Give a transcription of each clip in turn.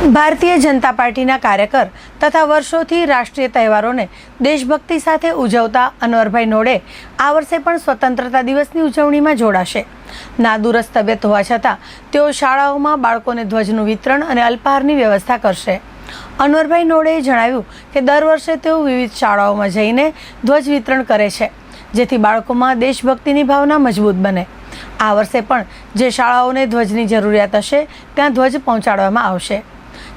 ભારતીય જનતા પાર્ટીના કાર્યકર તથા વર્ષોથી રાષ્ટ્રીય તહેવારોને દેશભક્તિ સાથે ઉજવતા અનવરભાઈ નોડે આ વર્ષે પણ સ્વતંત્રતા દિવસની ઉજવણીમાં જોડાશે. નાદુરસ્ત તબિયત હોવા છતાં તેઓ શાળાઓમાં બાળકોને ધ્વજનું વિતરણ અને અલ્પાહારની વ્યવસ્થા કરશે. અનવરભાઈ નોડેએ જણાવ્યું કે દર વર્ષે તેઓ વિવિધ શાળાઓમાં જઈને ધ્વજ વિતરણ કરે છે, જેથી બાળકોમાં દેશભક્તિની ભાવના મજબૂત બને. આ વર્ષે પણ જે શાળાઓને ધ્વજની જરૂરિયાત હશે, ત્યાં ધ્વજ પહોંચાડવામાં આવશે.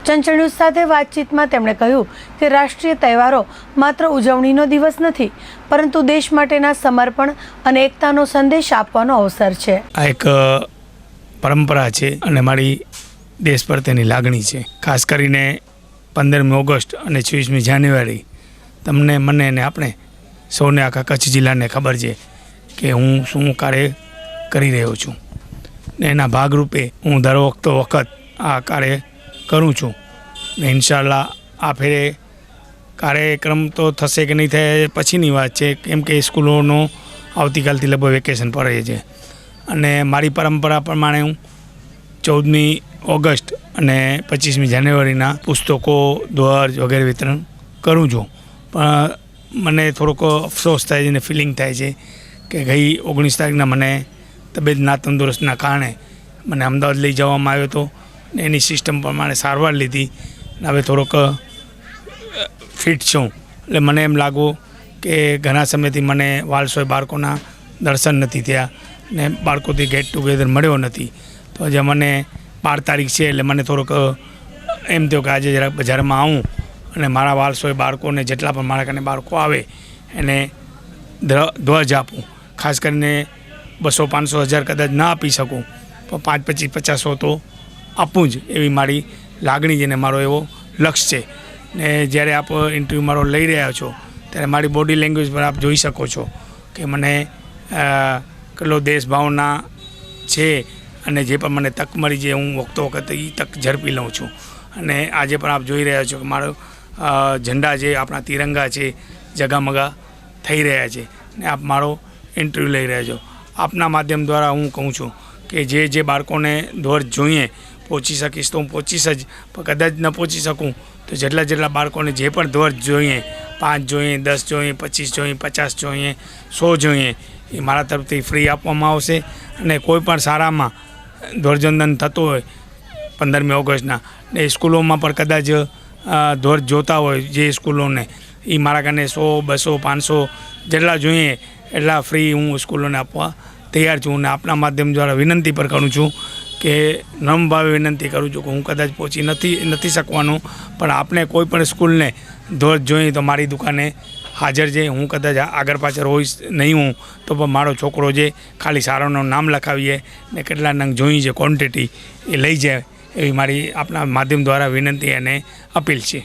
ચંચળ સાથે વાતચીતમાં તેમણે કહ્યું કે રાષ્ટ્રીય તહેવારો માત્ર ઉજવણીનો દિવસ નથી, પરંતુ દેશ માટેના સમર્પણ અને એકતાનો સંદેશ આપવાનો અવસર છે. આ એક પરંપરા છે અને મારી દેશ પર તેની લાગણી છે. ખાસ કરીને પંદરમી ઓગસ્ટ અને છવ્વીસમી જાન્યુઆરી તમને, મને અને આપણે સૌને આખા કચ્છ જિલ્લાને ખબર છે કે હું શું કાર્ય કરી રહ્યો છું. ને એના ભાગરૂપે હું દર વખતો વખત આ કાર્ય કરું છું. ને ઇન્શાલ્લાહ આ ફેરે કાર્યક્રમ તો થશે કે નહીં થાય પછીની વાત છે. કેમ કે સ્કૂલોનો આવતીકાલથી લગભગ વેકેશન પડે છે. અને મારી પરંપરા પ્રમાણે હું ચૌદમી ઓગસ્ટ અને પચીસમી જાન્યુઆરીના પુસ્તકો ધ્વજ વગેરે વિતરણ કરું છું. પણ મને થોડોક અફસોસ થાય છે અને ફિલિંગ થાય છે કે ગઈ ઓગણીસ તારીખના મને તબિયત ના તંદુરસ્તના કારણે મને અમદાવાદ લઈ જવામાં આવ્યો હતો ને એની સિસ્ટમ પ્રમાણે સારવાર લીધી. હવે થોડોક ફિટ છું. એટલે મને એમ લાગુ કે ઘણા સમયથી મને વાલસોય બાળકોના દર્શન નથી થયા ને બાળકોથી ગેટ ટુગેધર મળ્યો નથી. તો આજે મને બાર તારીખ છે એટલે મને થોડોક એમ થયું કે આજે જરાક બજારમાં આવું અને મારા વાલસોય બાળકોને જેટલા પણ મારા કને બાળકો આવે એને ધ્વજ આપું. ખાસ કરીને બસો પાંચસો હજાર કદાચ ના આપી શકું, પણ પાંચ પચીસ પચાસો તો આપું જ એવી મારી લાગણી છે ને મારો એવો લક્ષ્ય છે. ને જ્યારે આપ ઇન્ટરવ્યૂ મારો લઈ રહ્યા છો, ત્યારે મારી બોડી લેંગ્વેજ પર આપ જોઈ શકો છો કે મને કેટલો દેશભાવના છે અને જે પણ મને તક મળી છે, હું વખતો વખત એ તક ઝડપી લઉં છું. અને આજે પણ આપ જોઈ રહ્યા છો કે મારો ઝંડા છે આપણા તિરંગા છે જગામગા થઈ રહ્યા છે ને આપ મારો ઇન્ટરવ્યૂ લઈ રહ્યા છો. આપના માધ્યમ દ્વારા હું કહું છું કે જે જે બાળકોને ધ્વજ જોઈએ પહોંચી શકીશ તો હું પહોંચીશ જ. પણ કદાચ ન પહોંચી શકું તો જેટલા જેટલા બાળકોને જે પણ ધ્વજ જોઈએ, પાંચ જોઈએ, દસ જોઈએ, પચીસ જોઈએ, પચાસ જોઈએ, સો જોઈએ, એ મારા તરફથી ફ્રી આપવામાં આવશે. અને કોઈ પણ શાળામાં ધ્વજવંદન થતું હોય પંદરમી ઓગસ્ટના, ને સ્કૂલોમાં પણ કદાચ ધ્વજ જોતા હોય જે સ્કૂલોને એ મારા કારણે સો, બસો, પાંચસો જેટલા જોઈએ એટલા ફ્રી હું સ્કૂલોને આપવા તૈયાર છું. અને આપના માધ્યમ દ્વારા વિનંતી પર કરું છું કે નમ ભાવે વિનંતી કરું છું કે હું કદાચ પહોંચી નથી નથી શકવાનું, પણ આપને કોઈ પણ સ્કૂલને ધોર જોઈએ તો મારી દુકાને હાજર છે હું કદાચ આગળ પાછળ હોઈશ નહીં હું, તો પણ મારો છોકરો જે ખાલી સારાનું નામ લખાવીએ ને કેટલા નંગ જોઈ છે ક્વોન્ટિટી એ લઈ જાય એવી મારી આપના માધ્યમ દ્વારા વિનંતી અને અપીલ છે.